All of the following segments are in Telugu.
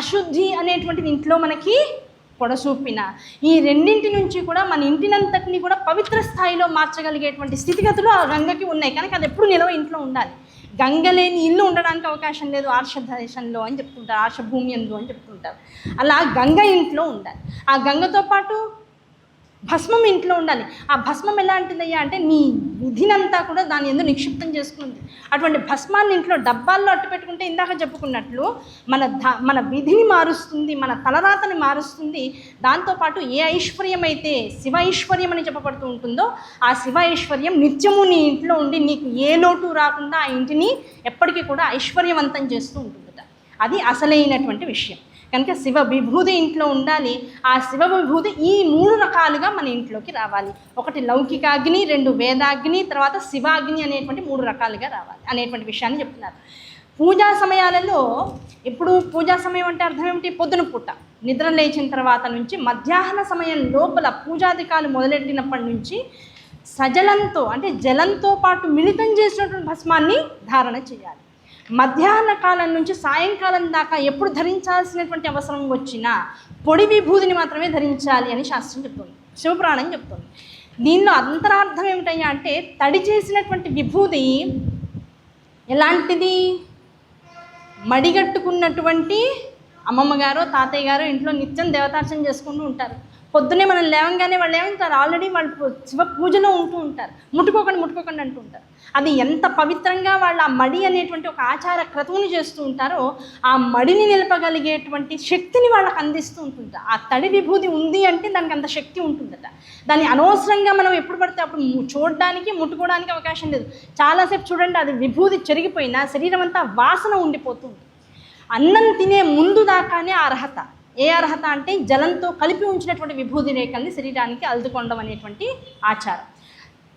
అశుద్ధి అనేటువంటిది ఇంట్లో మనకి పొడసూపిన. ఈ రెండింటి నుంచి కూడా మన ఇంటినంతటిని కూడా పవిత్ర స్థాయిలో మార్చగలిగేటువంటి స్థితిగతులు ఆ గంగకి ఉన్నాయి. కనుక అది ఎప్పుడు నిలవ ఇంట్లో ఉండాలి. గంగ లేని ఇల్లు ఉండడానికి అవకాశం లేదు ఆర్ష దేశంలో అని చెప్తుంటారు ఆర్ష భూమి ఎందు అని చెప్తుంటారు. అలా గంగ ఇంట్లో ఉండాలి. ఆ గంగతో పాటు భస్మం ఇంట్లో ఉండాలి. ఆ భస్మం ఎలాంటిదయ్యా అంటే నీ విధినంతా కూడా దాని ఎందుకు నిక్షిప్తం చేసుకుంది. అటువంటి భస్మాన్ని ఇంట్లో డబ్బాల్లో అట్టు పెట్టుకుంటే ఇందాక చెప్పుకున్నట్లు మన ధ మన విధిని మారుస్తుంది మన తలరాతని మారుస్తుంది. దాంతోపాటు ఏ ఐశ్వర్యం అయితే శివ ఐశ్వర్యం అని చెప్పబడుతూ ఉంటుందో ఆ శివ ఐశ్వర్యం నిత్యము నీ ఇంట్లో ఉండి నీకు ఏ లోటు రాకుండా ఆ ఇంటిని ఎప్పటికీ కూడా ఐశ్వర్యవంతం చేస్తూ ఉంటుందట. అది అసలైనటువంటి విషయం. కనుక శివ విభూతి ఇంట్లో ఉండాలి. ఆ శివ విభూతి ఈ మూడు రకాలుగా మన ఇంట్లోకి రావాలి. ఒకటి లౌకికాగ్ని రెండు వేదాగ్ని తర్వాత శివాగ్ని అనేటువంటి మూడు రకాలుగా రావాలి అనేటువంటి విషయాన్ని చెప్తున్నారు. పూజా సమయాలలో ఇప్పుడు పూజా సమయం అంటే అర్థం ఏమిటి? పొద్దున పూట. నిద్ర లేచిన తర్వాత నుంచి మధ్యాహ్న సమయం లోపల పూజాధికాలు మొదలెట్టినప్పటి నుంచి సజలంతో అంటే జలంతో పాటు మిళితం చేసినటువంటి భస్మాన్ని ధారణ చేయాలి. మధ్యాహ్న కాలం నుంచి సాయంకాలం దాకా ఎప్పుడు ధరించాల్సినటువంటి అవసరం వచ్చినా పొడి విభూతిని మాత్రమే ధరించాలి అని శాస్త్రం చెప్తుంది. శివపురాణం చెప్తుంది. దీనిలో అంతరార్థం ఏమిటయ్యా అంటే తడి చేసినటువంటి విభూతి ఎలాంటిది? మడిగట్టుకున్నటువంటి అమ్మమ్మ గారు తాతయ్య గారు ఇంట్లో నిత్యం దేవతార్చన చేసుకుంటూ ఉంటారు. పొద్దునే మనం లేవంగానే వాళ్ళు ఏమంటారు? ఆల్రెడీ వాళ్ళు శివ పూజలో ఉంటూ ఉంటారు. ముట్టుకోకండి ముట్టుకోకండి అంటూ ఉంటారు. అది ఎంత పవిత్రంగా వాళ్ళు ఆ మడి అనేటువంటి ఒక ఆచార క్రతువుని చేస్తూ ఉంటారో ఆ మడిని నిలపగలిగేటువంటి శక్తిని వాళ్ళకి అందిస్తూ ఉంటుంది ఆ తడి విభూతి ఉంది అంటే దానికి అంత శక్తి ఉంటుందట. దాన్ని అనవసరంగా మనం ఎప్పుడు పడితే అప్పుడు ము- చూడడానికి ముట్టుకోవడానికి అవకాశం లేదు. చాలాసేపు చూడండి అది విభూతి చెరిగిపోయినా శరీరం అంతా వాసన ఉండిపోతుంది. అన్నం తినే ముందు దాకానే అర్హత. ఏ అర్హత అంటే జలంతో కలిపి ఉంచినటువంటి విభూతి రేఖల్ని శరీరానికి అల్దుకొనడం అనేటువంటి ఆచారం.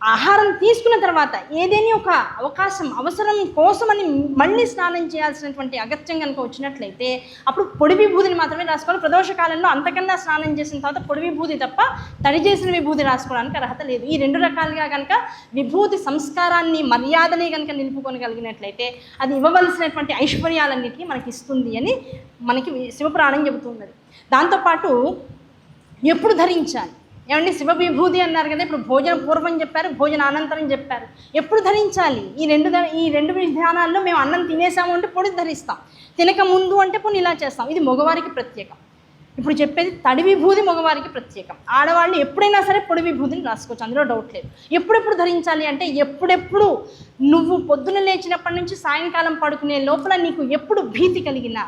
ఆహారం తీసుకున్న తర్వాత ఏదేని ఒక అవకాశం అవసరం కోసమని మళ్ళీ స్నానం చేయాల్సినటువంటి అగత్యం కనుక వచ్చినట్లయితే అప్పుడు పొడి విభూతిని మాత్రమే రాసుకోవాలి. ప్రదోష కాలంలో అంతకన్నా స్నానం చేసిన తర్వాత పొడి విభూతి తప్ప తడి చేసిన విభూతి రాసుకోవడానికి అర్హత లేదు. ఈ రెండు రకాలుగా కనుక విభూతి సంస్కారాన్ని మర్యాదని కనుక నిలుపుకొనగలిగినట్లయితే అది ఇవ్వవలసినటువంటి ఐశ్వర్యాలన్నింటినీ మనకి ఇస్తుంది అని మనకి శివపురాణం చెబుతున్నది. దాంతోపాటు ఎప్పుడు ధరించాలి? ఏమండి? శివవిభూతి అన్నారు కదా ఇప్పుడు భోజన పూర్వం చెప్పారు భోజన అనంతరం చెప్పారు. ఎప్పుడు ధరించాలి? ఈ రెండు ఈ రెండు విధానాల్లో మేము అన్నం తినేసాము అంటే పొడి ధరిస్తాం. తినక ముందు అంటే పొని ఇలా చేస్తాం. ఇది మగవారికి ప్రత్యేకం. ఇప్పుడు చెప్పేది తడి విభూతి మగవారికి ప్రత్యేకం. ఆడవాళ్ళు ఎప్పుడైనా సరే పొడి విభూతిని రాసుకోవచ్చు అందులో డౌట్ లేదు. ఎప్పుడెప్పుడు ధరించాలి అంటే ఎప్పుడెప్పుడు నువ్వు పొద్దున లేచినప్పటి నుంచి సాయంకాలం పడుకునే లోపల నీకు ఎప్పుడు భీతి కలిగినా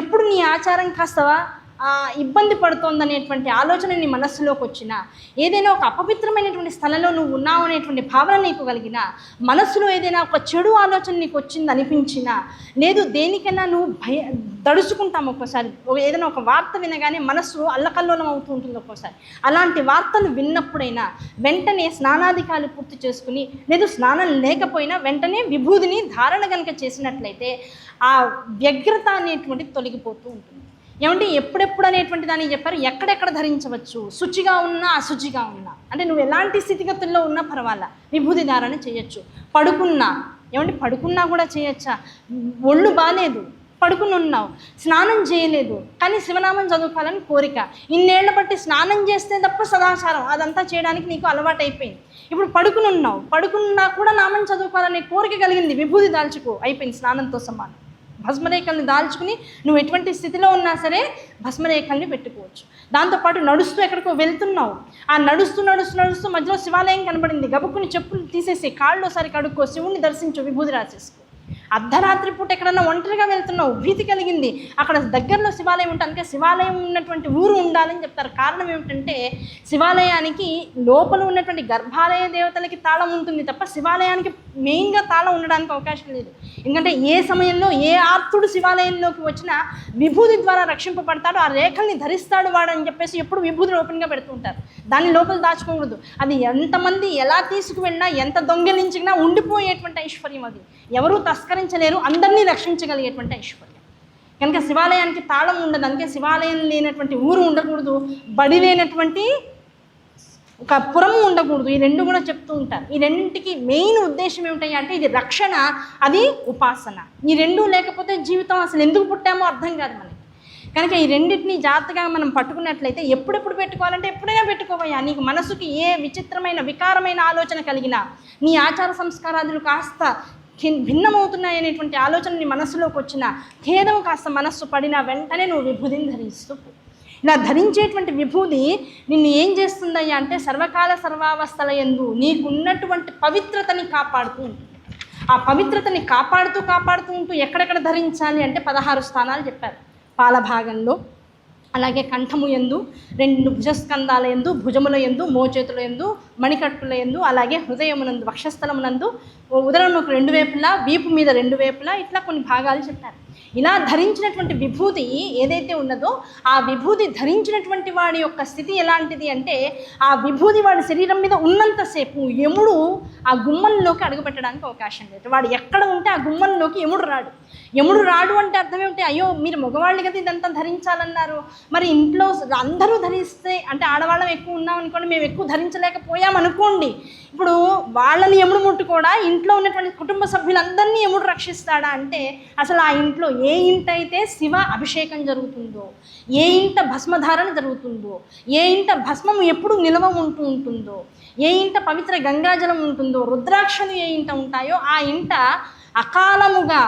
ఎప్పుడు నీ ఆచారం కాస్తవా? ఇబ్బంది ఇబ్బంది పడుతోందనేటువంటి ఆలోచన నీ మనస్సులోకి వచ్చినా ఏదైనా ఒక అపవిత్రమైనటువంటి స్థలంలో నువ్వు ఉన్నావు అనేటువంటి భావన నీకు కలిగినా మనస్సులో ఏదైనా ఒక చెడు ఆలోచన నీకు వచ్చింది అనిపించినా లేదు దేనికైనా నువ్వు భయ దడుచుకుంటాం ఒక్కోసారి. ఒక- ఏదైనా ఒక వార్త వినగానే మనస్సు అల్లకల్లోలం అవుతూ ఉంటుంది ఒక్కోసారి. అలాంటి వార్తలు విన్నప్పుడైనా వెంటనే స్నానాధికారులు పూర్తి చేసుకుని లేదు స్నానం లేకపోయినా వెంటనే విభూదిని ధారణ కనుక చేసినట్లయితే ఆ వ్యగ్రత అనేటువంటిది తొలగిపోతూ ఉంటుంది. ఏమంటే ఎప్పుడెప్పుడు అనేటువంటి దాన్ని చెప్పారు? ఎక్కడెక్కడ ధరించవచ్చు? శుచిగా ఉన్నా అశుచిగా ఉన్నా. అంటే నువ్వు ఎలాంటి స్థితిగతుల్లో ఉన్నా పర్వాలా. విభూతి ధారణ చేయొచ్చు. పడుకున్నా. ఏమంటే పడుకున్నా కూడా చేయొచ్చా? ఒళ్ళు బాగాలేదు పడుకుని ఉన్నావు స్నానం చేయలేదు. కానీ శివనామం చదువుకోవాలని కోరిక. ఇన్నేళ్ళ బట్టి స్నానం చేస్తే తప్ప సదాచారం. అదంతా చేయడానికి నీకు అలవాటు అయిపోయింది ఇప్పుడు పడుకుని ఉన్నావు పడుకున్నా కూడా నామం చదువుకోవాలనే కోరిక కలిగింది. విభూతి దాల్చుకో. అయిపోయింది స్నానంతో సమానం. భస్మరేఖల్ని దాల్చుకుని నువ్వు ఎటువంటి స్థితిలో ఉన్నా సరే భస్మరేఖల్ని పెట్టుకోవచ్చు. దాంతోపాటు నడుస్తూ ఎక్కడికో వెళ్తున్నావు. ఆ నడుస్తూ నడుస్తూ నడుస్తూ మధ్యలో శివాలయం కనబడింది. గబుక్కుని చెప్పులు తీసేసి కాళ్ళు ఒకసారి కడుక్కో. శివుణ్ణి దర్శించు విభూతి రాసేసుకో. అర్ధరాత్రి పూట ఎక్కడన్నా ఒంటరిగా వెళ్తున్నావు భీతి కలిగింది. అక్కడ దగ్గరలో శివాలయం ఉంటుంది అందుకే శివాలయం ఉన్నటువంటి ఊరు ఉండాలని చెప్తారు. కారణం ఏమిటంటే శివాలయానికి లోపల ఉన్నటువంటి గర్భాలయ దేవతలకి తాళం ఉంటుంది తప్ప శివాలయానికి మెయిన్గా తాళం ఉండడానికి అవకాశం లేదు. ఎందుకంటే ఏ సమయంలో ఏ ఆర్తుడు శివాలయంలోకి వచ్చినా విభూతి ద్వారా రక్షింపబడతాడు ఆ రేఖల్ని ధరిస్తాడు వాడు అని చెప్పేసి ఎప్పుడు విభూతిని ఓపెన్గా పెడుతుంటారు దాన్ని లోపల దాచుకోకూడదు. అది ఎంతమంది ఎలా తీసుకువెళ్ళినా ఎంత దొంగిలించినా ఉండిపోయేటువంటి ఐశ్వర్యం అది. ఎవరు తస్కర సంస్కరించలేరు అందరినీ రక్షించగలిగేటువంటి ఐశ్వర్యం. కనుక శివాలయానికి తాళం ఉండదు అందుకే శివాలయం లేనటువంటి ఊరు ఉండకూడదు బడి లేనటువంటి ఒక పురము ఉండకూడదు. ఈ రెండు కూడా చెప్తూ ఉంటారు. ఈ రెండింటికి మెయిన్ ఉద్దేశం ఏమిటంటే అంటే ఇది రక్షణ అది ఉపాసన. ఈ రెండు లేకపోతే జీవితం అసలు ఎందుకు పుట్టామో అర్థం కాదు మనకి. కనుక ఈ రెండింటిని జాగ్రత్తగా మనం పట్టుకున్నట్లయితే ఎప్పుడెప్పుడు పెట్టుకోవాలంటే ఎప్పుడైనా పెట్టుకోవయ్యా. నీకు మనసుకి ఏ విచిత్రమైన వికారమైన ఆలోచన కలిగినా నీ ఆచార సంస్కారాదులు కాస్త భిన్నమవుతున్నాయనేటువంటి ఆలోచన నీ మనసులోకి వచ్చిన ఖేదం కాస్త మనస్సు పడినా వెంటనే నువ్వు విభూతిని ధరిస్తూ ఇలా ధరించేటువంటి విభూది నిన్ను ఏం చేస్తుందయ్యా అంటే సర్వకాల సర్వావస్థల ఎందు నీకున్నటువంటి పవిత్రతని కాపాడుతూ ఉంటుంది ఆ పవిత్రతని కాపాడుతూ కాపాడుతూ ఉంటూ ఎక్కడెక్కడ ధరించాలి అంటే పదహారు స్థానాలు చెప్పారు. పాల భాగంలో అలాగే కంఠము ఎందు రెండు భుజస్కంధాల ఎందు భుజముల ఎందు మోచేతుల ఎందు మణికట్టుల ఎందు అలాగే హృదయమునందు వక్షస్థలమునందు ఉదరమునకు రెండు వైపులా వీపు మీద రెండు వైపులా ఇట్లా కొన్ని భాగాలు చెప్పారు. ఇలా ధరించినటువంటి విభూతి ఏదైతే ఉన్నదో ఆ విభూతి ధరించినటువంటి వాడి యొక్క స్థితి ఎలాంటిది అంటే ఆ విభూతి వాడి శరీరం మీద ఉన్నంతసేపు యముడు ఆ గుమ్మంలోకి అడుగుపెట్టడానికి అవకాశం లేదు. వాడు ఎక్కడ ఉంటే ఆ గుమ్మంలోకి యముడు రాడు. యముడు రాడు అంటే అర్థం ఏమిటి? అయ్యో మీరు మగవాళ్ళు కదా ఇదంతా ధరించాలన్నారు. మరి ఇంట్లో అందరూ ధరిస్తే అంటే ఆడవాళ్ళం ఎక్కువ ఉన్నాం అనుకోండి మేము ఎక్కువ ధరించలేకపోయాం అనుకోండి ఇప్పుడు వాళ్ళని యముడు ముట్టుకోడా? ఇంట్లో ఉన్నటువంటి కుటుంబ సభ్యులందరినీ యముడు రక్షిస్తాడా? అంటే అసలు ఆ ఇంట్లో ఏ ఇంట అయితే శివ అభిషేకం జరుగుతుందో ఏ ఇంట భస్మధారణ జరుగుతుందో ఏ ఇంట భస్మం ఎప్పుడు నిల్వ ఉంటూ ఉంటుందో ఏ ఇంట పవిత్ర గంగాజలం ఉంటుందో రుద్రాక్షలు ఏ ఇంట ఉంటాయో ఆ ఇంట అకాలముగా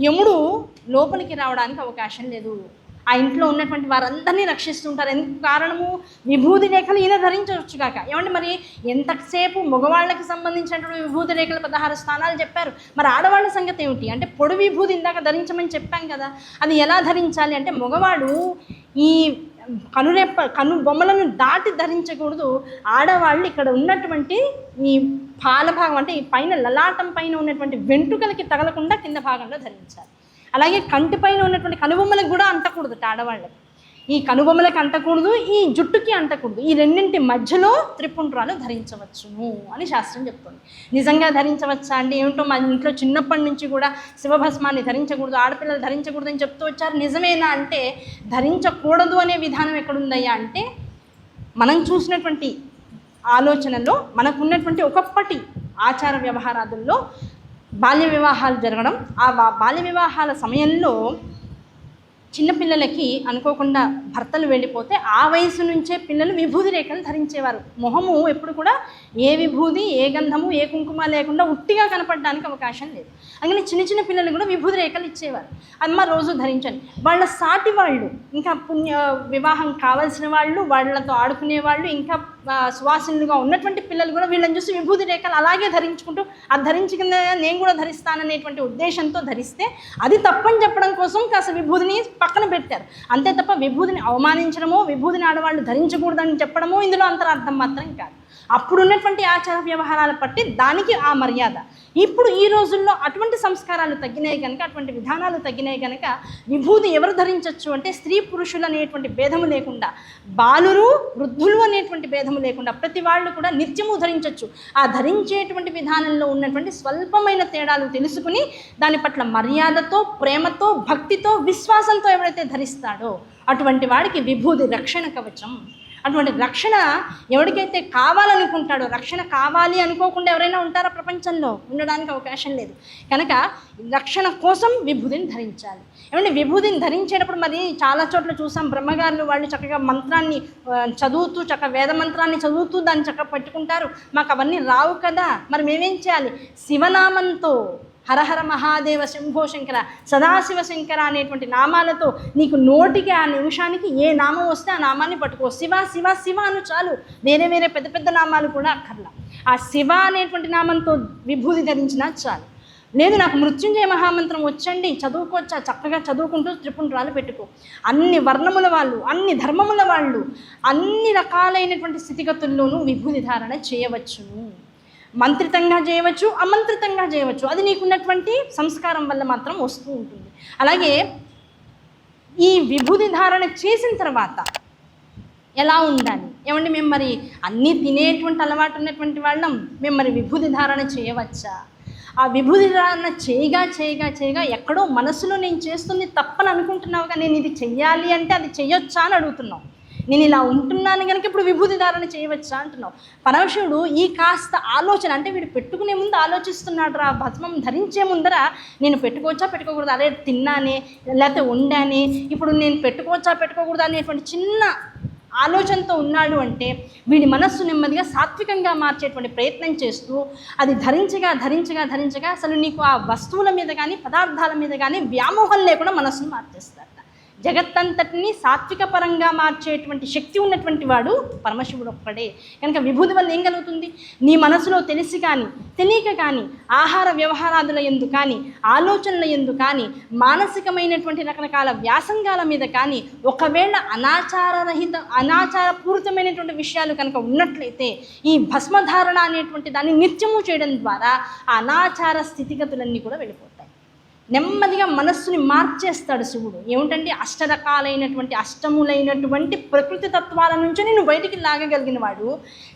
యముడు లోపలికి రావడానికి అవకాశం లేదు. ఆ ఇంట్లో ఉన్నటువంటి వారందరినీ రక్షిస్తుంటారు. ఎందుకు కారణము? విభూతి రేఖలు ఈయన ధరించవచ్చు కాక ఏమంటే మరి? ఎంతసేపు మగవాళ్ళకి సంబంధించినటువంటి విభూతి రేఖలు పదహారు స్థానాలు చెప్పారు. మరి ఆడవాళ్ళ సంగతి ఏమిటి? అంటే పొడి విభూతి ఇందాక ధరించమని చెప్పాం కదా. అది ఎలా ధరించాలి? అంటే మగవాడు ఈ కనురెప్ప కను బొమ్మలను దాటి ధరించకూడదు. ఆడవాళ్ళు ఇక్కడ ఉన్నటువంటి ఈ పాల భాగం అంటే ఈ పైన లలాటం పైన ఉన్నటువంటి వెంట్రుకలకి తగలకుండా కింద భాగంలో ధరించాలి. అలాగే కంటి పైన ఉన్నటువంటి కనుబొమ్మలకు కూడా అంటకూడదు ఆడవాళ్ళకి. ఈ కనుబొమ్మలకు అంటకూడదు ఈ జుట్టుకి అంటకూడదు ఈ రెండింటి మధ్యలో త్రిపుండ్రాలు ధరించవచ్చును అని శాస్త్రం చెప్తుంది. నిజంగా ధరించవచ్చా అంటే ఏమిటో మా ఇంట్లో చిన్నప్పటి నుంచి కూడా శివభస్మాన్ని ధరించకూడదు ఆడపిల్లలు ధరించకూడదు అని చెప్తూ వచ్చారు. నిజమేనా అంటే ధరించకూడదు అనే విధానం ఎక్కడుందయ్యా అంటే మనం చూసినటువంటి ఆలోచనలో మనకున్నటువంటి ఒకప్పటి ఆచార వ్యవహారాదుల్లో బాల్య వివాహాలు జరగడం ఆ బాల్య వివాహాల సమయంలో చిన్నపిల్లలకి అనుకోకుండా భర్తలు వెళ్ళిపోతే ఆ వయసు నుంచే పిల్లలు విభూది రేఖలు ధరించేవారు. మొహము ఎప్పుడు కూడా ఏ విభూది ఏ గంధము ఏ కుంకుమ లేకుండా ఉట్టిగా కనపడడానికి అవకాశం లేదు. అందుకని చిన్న చిన్న పిల్లలు కూడా విభూది రేఖలు ఇచ్చేవారు. అమ్మ రోజు ధరించండి. వాళ్ళ సాటి వాళ్ళు ఇంకా పుణ్య వివాహం కావాల్సిన వాళ్ళు వాళ్ళతో ఆడుకునే వాళ్ళు ఇంకా ఆ, ఉన్నటువంటి పిల్లలు కూడా వీళ్ళని చూసి విభూతి రేఖలు అలాగే ధరించుకుంటూ అది ధరించుకున్న నేను కూడా ధరిస్తాననేటువంటి ఉద్దేశంతో ధరిస్తే అది తప్పని చెప్పడం కోసం కాస్త విభూతిని పక్కన పెట్టారు. అంతే తప్ప విభూతిని అవమానించడమో విభూతిని ఆడవాళ్ళు ధరించకూడదని చెప్పడమో ఇందులో అంతరార్థం మాత్రం కాదు. అప్పుడు ఉన్నటువంటి ఆచార వ్యవహారాలు బట్టి దానికి ఆ మర్యాద. ఇప్పుడు ఈ రోజుల్లో అటువంటి సంస్కారాలు తగ్గినాయి కనుక అటువంటి విధానాలు తగ్గినాయి కనుక విభూతి ఎవరు ధరించవచ్చు అంటే స్త్రీ పురుషులు అనేటువంటి భేదము లేకుండా బాలురు వృద్ధులు అనేటువంటి భేదము లేకుండా ప్రతి వాళ్ళు కూడా నిత్యము ధరించవచ్చు ఆ ధరించేటువంటి విధానంలో ఉన్నటువంటి స్వల్పమైన తేడాలు తెలుసుకుని దాని పట్ల మర్యాదతో ప్రేమతో భక్తితో విశ్వాసంతో ఎవరైతే ధరిస్తాడో అటువంటి వాడికి విభూది రక్షణ కవచం. అటువంటి రక్షణ ఎవరికైతే కావాలనుకుంటాడో రక్షణ కావాలి అనుకోకుండా ఎవరైనా ఉంటారా ప్రపంచంలో? ఉండడానికి అవకాశం లేదు. కనుక రక్షణ కోసం విభూతిని ధరించాలి. ఏమంటే విభూతిని ధరించేటప్పుడు మరి చాలా చోట్ల చూసాం బ్రహ్మగారులు వాళ్ళు చక్కగా మంత్రాన్ని చదువుతూ చక్క వేద మంత్రాన్ని చదువుతూ దాన్ని చక్కగా పట్టుకుంటారు. మాకు అవన్నీ రావు కదా. మరి మేమేం చేయాలి? శివనామంతో హరహర మహాదేవ శంభో శంకర సదాశివ శంకర అనేటువంటి నామాలతో నీకు నోటికి ఆ నిమిషానికి ఏ నామం వస్తే ఆ నామాన్ని పట్టుకో. శివ శివ శివ అను చాలు. వేరే వేరే పెద్ద పెద్ద నామాలు కూడా అక్కర్లా. ఆ శివ అనేటువంటి నామంతో విభూతి ధరించినా చాలు. లేదు నాకు మృత్యుంజయ మహామంత్రం వచ్చండి చదువుకోవచ్చా చక్కగా చదువుకుంటూ త్రిపుండ్రాలు పెట్టుకో. అన్ని వర్ణముల వాళ్ళు అన్ని ధర్మముల వాళ్ళు అన్ని రకాలైనటువంటి స్థితిగతుల్లోనూ విభూతి ధారణ చేయవచ్చును. మంత్రితంగా చేయవచ్చు అమంత్రితంగా చేయవచ్చు. అది నీకున్నటువంటి సంస్కారం వల్ల మాత్రం వస్తూ ఉంటుంది. అలాగే ఈ విభూతి ధారణ చేసిన తర్వాత ఎలా ఉండాలి? ఏమంటే మేము మరి అన్నీ తినేటువంటి అలవాటు ఉన్నటువంటి వాళ్ళం. మేము మరి విభూతి ధారణ చేయవచ్చా? ఆ విభూతి ధారణ చేయగా చేయగా చేయగా ఎక్కడో మనసులో నేను చేస్తుంది తప్పని అనుకుంటున్నావుగా నేను ఇది చెయ్యాలి అంటే అది చెయ్యొచ్చా అని అడుగుతున్నావు నేను ఇలా ఉంటున్నాను కనుక ఇప్పుడు విభూతి ధారణ చేయవచ్చా అంటున్నావు. పరమశివుడు ఈ కాస్త ఆలోచన అంటే వీడు పెట్టుకునే ముందు ఆలోచిస్తున్నాడు రా భస్మం ధరించే ముందర నేను పెట్టుకోవచ్చా పెట్టుకోకూడదు? అరే తిన్నానే లేకపోతే వండానే ఇప్పుడు నేను పెట్టుకోవచ్చా పెట్టుకోకూడదా అనేటువంటి చిన్న ఆలోచనతో ఉన్నాడు అంటే వీడి మనస్సు నెమ్మదిగా సాత్వికంగా మార్చేటువంటి ప్రయత్నం చేస్తూ అది ధరించగా ధరించగా ధరించగా అసలు నీకు ఆ వస్తువుల మీద కానీ పదార్థాల మీద కానీ వ్యామోహం లేకుండా మనస్సును మార్చేస్తారు జగత్తంతటిని సాత్విక పరంగా మార్చేటువంటి శక్తి ఉన్నటువంటి వాడు పరమశివుడు ఒక్కడే. కనుక విభూతి వల్ల ఏం కలుగుతుంది? నీ మనసులో తెలిసి కానీ తెలియక కానీ ఆహార వ్యవహారాదుల ఎందు కానీ ఆలోచనల ఎందు కానీ మానసికమైనటువంటి రకరకాల వ్యాసంగాల మీద కానీ ఒకవేళ అనాచారరహిత అనాచారపూరితమైనటువంటి విషయాలు కనుక ఉన్నట్లయితే ఈ భస్మధారణ అనేటువంటి దాన్ని నిత్యము చేయడం ద్వారా ఆ అనాచార స్థితిగతులన్నీ కూడా వెళ్ళిపోతాయి. నెమ్మదిగా మనస్సుని మార్చేస్తాడు శివుడు. ఏమిటంటే అష్టరకాలైనటువంటి అష్టములైనటువంటి ప్రకృతి తత్వాల నుంచి నేను బయటికి లాగగలిగిన వాడు.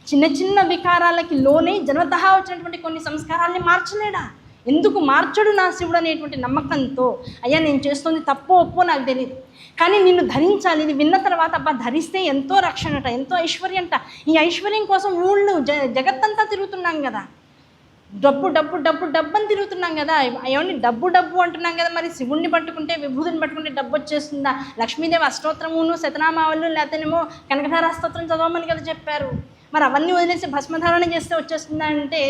చిన్న చిన్న వికారాలకి లోనే జన్మతః వచ్చినటువంటి కొన్ని సంస్కారాల్ని మార్చలేడా? ఎందుకు మార్చడు నా శివుడు అనేటువంటి నమ్మకంతో? అయ్యా నేను చేస్తుంది తప్పో ఒప్పో నాకు తెలియదు కానీ నిన్ను ధరించాలి. ఇది విన్న తర్వాత అబ్బా ధరిస్తే ఎంతో రక్షణట ఎంతో ఐశ్వర్యంట. ఈ ఐశ్వర్యం కోసం ఊళ్ళు జ జగత్తంతా తిరుగుతున్నాం కదా. డబ్బు డబ్బు డబ్బు డబ్బు అని తిరుగుతున్నాం కదా. ఏమండి డబ్బు డబ్బు అంటున్నాం కదా మరి. శివుణ్ణి పట్టుకుంటే విభూతిని పట్టుకుంటే డబ్బు వచ్చేస్తుందా? లక్ష్మీదేవి అష్టోత్తరమును శతనామావళు లేతనేమో కనకధార స్తోత్రం చదవమని కదా చెప్పారు. మరి అవన్నీ వదిలేసి భస్మధారణ చేస్తే వచ్చేస్తుందా అంటే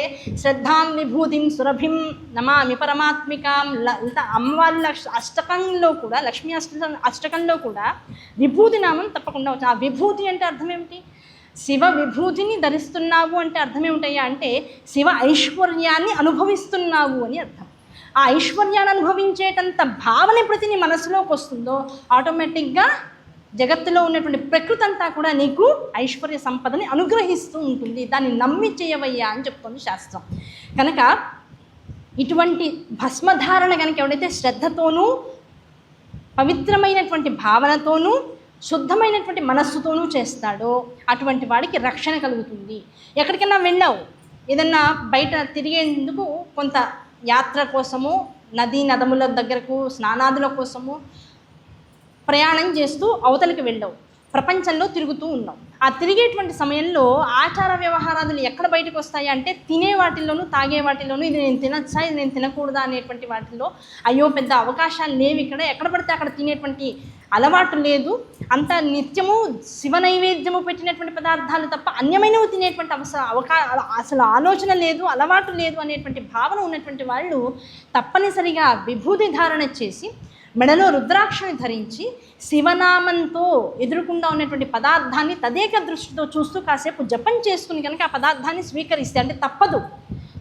శ్రద్ధాం విభూతిం సురభిం నమామి పరమాత్మికాం. అమ్మవారి లక్ష అష్టకంలో కూడా లక్ష్మీ అష్ట అష్టకంలో కూడా విభూతి నామం తప్పకుండా వచ్చింది. ఆ విభూతి అంటే అర్థం ఏమిటి? శివ విభూతిని ధరిస్తున్నావు అంటే అర్థం ఏమిటయ్యా అంటే శివ ఐశ్వర్యాన్ని అనుభవిస్తున్నావు అని అర్థం. ఆ ఐశ్వర్యాన్ని అనుభవించేటంత భావన ఎప్పుడైతే నీ మనసులోకి వస్తుందో ఆటోమేటిక్గా జగత్తులో ఉన్నటువంటి ప్రకృతి అంతా కూడా నీకు ఐశ్వర్య సంపదని అనుగ్రహిస్తూ ఉంటుంది. దాన్ని నమ్మి చేయవయ్యా అని చెప్తుంది శాస్త్రం. కనుక ఇటువంటి భస్మధారణ కనుక ఎవడైతే శ్రద్ధతోనూ పవిత్రమైనటువంటి భావనతోనూ శుద్ధమైనటువంటి మనస్సుతోనూ చేస్తాడో అటువంటి వాడికి రక్షణ కలుగుతుంది. ఎక్కడికైనా వెళ్ళావు ఏదన్నా బయట తిరిగేందుకు కొంత యాత్ర కోసము నదీ నదముల దగ్గరకు స్నానాదుల కోసము ప్రయాణం చేస్తూ అవతలికి వెళ్ళావు. ప్రపంచంలో తిరుగుతూ ఉన్నాం ఆ తిరిగేటువంటి సమయంలో ఆచార వ్యవహారాదులు ఎక్కడ బయటకు వస్తాయి అంటే తినే వాటిల్లోనూ తాగే వాటిల్లోనూ ఇది నేను తినచ్చా ఇది నేను తినకూడదా అనేటువంటి వాటిల్లో అయ్యో పెద్ద అవకాశాలు లేవు ఇక్కడ. ఎక్కడ పడితే అక్కడ తినేటువంటి అలవాటు లేదు. అంత నిత్యము శివ నైవేద్యము పెట్టినటువంటి పదార్థాలు తప్ప అన్యమైనవి తినేటువంటి అవసరం అవకా అసలు ఆలోచన లేదు అలవాటు లేదు అనేటువంటి భావన ఉన్నటువంటి వాళ్ళు తప్పనిసరిగా విభూతి ధారణ చేసి మెడలో రుద్రాక్షని ధరించి శివనామంతో ఎదురుకుండా ఉన్నటువంటి పదార్థాన్ని తదేక దృష్టితో చూస్తూ కాసేపు జపం చేసుకుని కనుక ఆ పదార్థాన్ని స్వీకరిస్తే అంటే తప్పదు.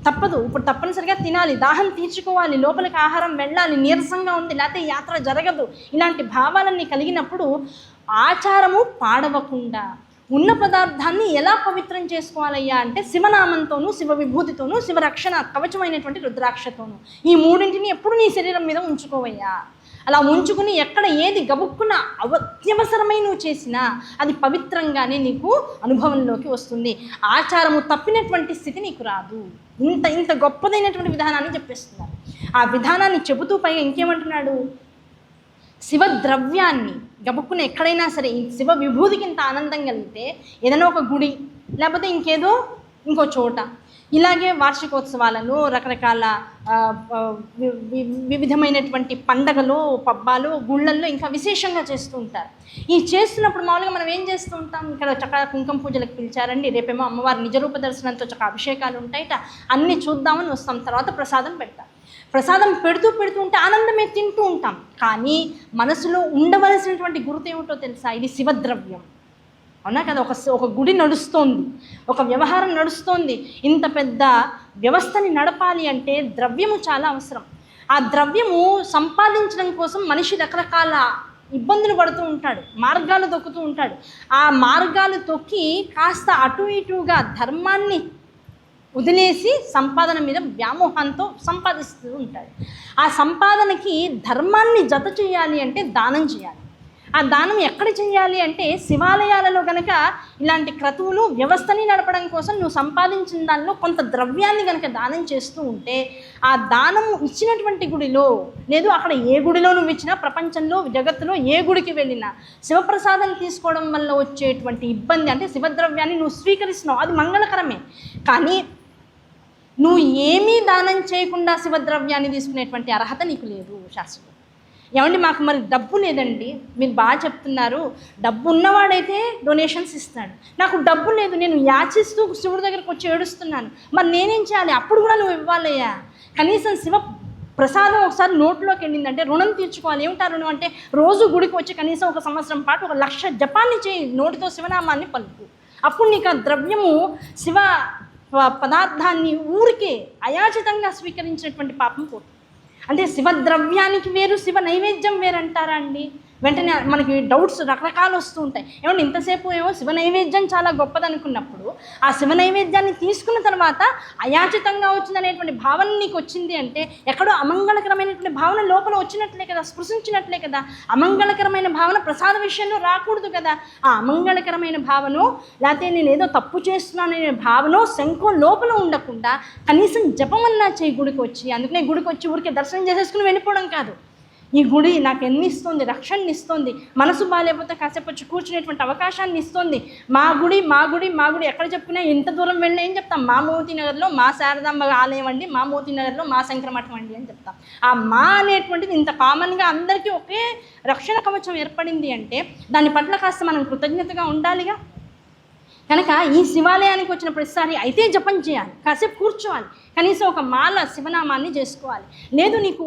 తప్పదు. ఇప్పుడు తప్పనిసరిగా తినాలి. దాహం తీర్చుకోవాలి. లోపలికి ఆహారం వెళ్ళాలి. నీరసంగా ఉంది. లేకపోతే యాత్ర జరగదు. ఇలాంటి భావాలన్నీ కలిగినప్పుడు ఆచారము పాడవకుండా ఉన్న పదార్థాన్ని ఎలా పవిత్రం చేసుకోవాలయ్యా అంటే శివనామంతోనూ శివ విభూతితోనూ శివరక్షణ కవచమైనటువంటి రుద్రాక్షతోనూ. ఈ మూడింటిని ఎప్పుడు నీ శరీరం మీద ఉంచుకోవయ్యా? అలా ఉంచుకుని ఎక్కడ ఏది గబుక్కున అవ అత్యవసరమై నువ్వు చేసినా అది పవిత్రంగానే నీకు అనుభవంలోకి వస్తుంది. ఆచారము తప్పినటువంటి స్థితి నీకు రాదు. ఇంత ఇంత గొప్పదైనటువంటి విధానాన్ని చెప్పేస్తున్నారు. ఆ విధానాన్ని చెబుతూ పైగా ఇంకేమంటున్నాడు? శివ ద్రవ్యాన్ని గబుక్కున ఎక్కడైనా సరే శివ విభూతికి ఇంత ఆనందం కలిగితే ఏదైనా ఒక గుడి లేకపోతే ఇంకేదో ఇంకో చోట ఇలాగే వార్షికోత్సవాలను రకరకాల వివిధమైనటువంటి పండగలు పబ్బాలు గుళ్ళల్లో ఇంకా విశేషంగా చేస్తూ ఉంటారు. ఈ చేస్తున్నప్పుడు మామూలుగా మనం ఏం చేస్తూ ఉంటాం? ఇక్కడ చక్కగా కుంకుమ పూజలకు పిలిచారండి. రేపేమో అమ్మవారి నిజరూప దర్శనంతో చక్కగా అభిషేకాలు ఉంటాయిట. అన్నీ చూద్దామని వస్తాం. తర్వాత ప్రసాదం పెడతాం. ప్రసాదం పెడుతూ పెడుతూ ఉంటే ఆనందమే తింటూ ఉంటాం. కానీ మనసులో ఉండవలసినటువంటి గుర్తు ఏమిటో తెలుసా? ఇది శివద్రవ్యం. అవునా కదా? ఒక ఒక గుడి నడుస్తోంది. ఒక వ్యవహారం నడుస్తోంది. ఇంత పెద్ద వ్యవస్థని నడపాలి అంటే ద్రవ్యము చాలా అవసరం. ఆ ద్రవ్యము సంపాదించడం కోసం మనిషి రకరకాల ఇబ్బందులు పడుతూ ఉంటాడు మార్గాలు తొక్కుతూ ఉంటాడు. ఆ మార్గాలు తొక్కి కాస్త అటు ఇటుగా ధర్మాన్ని వదిలేసి సంపాదన మీద వ్యామోహంతో సంపాదిస్తూ ఉంటాడు. ఆ సంపాదనకి ధర్మాన్ని జత చేయాలి అంటే దానం చేయాలి. ఆ దానం ఎక్కడ చేయాలి అంటే శివాలయాలలో గనక ఇలాంటి క్రతువులు వ్యవస్థని నడపడం కోసం నువ్వు సంపాదించిన దానిలో కొంత ద్రవ్యాన్ని గనక దానం చేస్తూ ఉంటే ఆ దానం ఇచ్చినటువంటి గుడిలో లేదు అక్కడ ఏ గుడిలో నువ్వు ఇచ్చినా ప్రపంచంలో జగత్తులో ఏ గుడికి వెళ్ళినా శివప్రసాదం తీసుకోవడం వల్ల వచ్చేటువంటి ఇబ్బంది అంటే శివద్రవ్యాన్ని నువ్వు స్వీకరిస్తున్నావు. అది మంగళకరమే. కానీ నువ్వు ఏమీ దానం చేయకుండా శివద్రవ్యాన్ని తీసుకునేటువంటి అర్హత నీకు లేదు శాస్త్రం ఏమండి మాకు మరి డబ్బు లేదండి. మీరు బాగా చెప్తున్నారు. డబ్బు ఉన్నవాడైతే డొనేషన్స్ ఇస్తాడు. నాకు డబ్బు లేదు. నేను యాచిస్తూ శివుడి దగ్గరకు వచ్చి ఏడుస్తున్నాను. మరి నేనేం చేయాలి? అప్పుడు కూడా నువ్వు ఇవ్వాలయ్యా. కనీసం శివ ప్రసాదం ఒకసారి నోట్లోకి వెళ్ళిందంటే రుణం తీర్చుకోవాలి. ఏమిటా రుణం అంటే రోజు గుడికి వచ్చి కనీసం ఒక సంవత్సరం పాటు ఒక లక్ష జపాన్ని చేయి. నోటితో శివనామాన్ని పలుకు. అప్పుడు నీకు ఆ ద్రవ్యము శివ ప- పదార్థాన్ని ఊరికే అయాచితంగా స్వీకరించినటువంటి పాపం పోతుంది. అంటే శివ ద్రవ్యానికి వేరు శివ నైవేద్యం వేరు అంటారా అండి? వెంటనే మనకి డౌట్స్ రకరకాలు వస్తూ ఉంటాయి. ఏమంటే ఇంతసేపు ఏమో శివ నైవేద్యం చాలా గొప్పది అనుకున్నప్పుడు ఆ శివ నైవేద్యాన్ని తీసుకున్న తర్వాత అయాచితంగా వచ్చిందనేటువంటి భావన నీకు వచ్చింది అంటే ఎక్కడో అమంగళకరమైనటువంటి భావన లోపల వచ్చినట్లే కదా స్పృశించినట్లే కదా. అమంగళకరమైన భావన ప్రసాద విషయంలో రాకూడదు కదా. ఆ అమంగళకరమైన భావన లేకపోతే నేను ఏదో తప్పు చేస్తున్నాననే భావన శంఖం లోపల ఉండకుండా కనీసం జపమన్నా చేయి గుడికి వచ్చి అందుకనే గుడికి వచ్చి ఊరికే దర్శనం చేసేసుకుని వెళ్ళిపోవడం కాదు. ఈ గుడి నాకు ఎన్ని ఇస్తుంది రక్షణని ఇస్తుంది మనసు బాగాలేకపోతే కాసేపు వచ్చి కూర్చునేటువంటి అవకాశాన్ని ఇస్తుంది మా గుడి మా గుడి మా గుడి ఎక్కడ చెప్పుకున్నా ఎంత దూరం వెళ్ళినా ఏం చెప్తాం? మా మోతి నగర్లో మా శారదాంబ ఆలయం అండి మా మోతి నగర్లో మా శంకరమఠం అండి అని చెప్తాం. ఆ మా అనేటువంటిది ఇంత కామన్గా అందరికీ ఒకే రక్షణ కవచం ఏర్పడింది అంటే దాని పట్ల కాస్త మనం కృతజ్ఞతగా ఉండాలిగా. కనుక ఈ శివాలయానికి వచ్చిన ప్రతిసారి అయితే జపం చేయాలి. కాసేపు కూర్చోవాలి. కనీసం ఒక మాల శివనామాన్ని చేసుకోవాలి. లేదు నీకు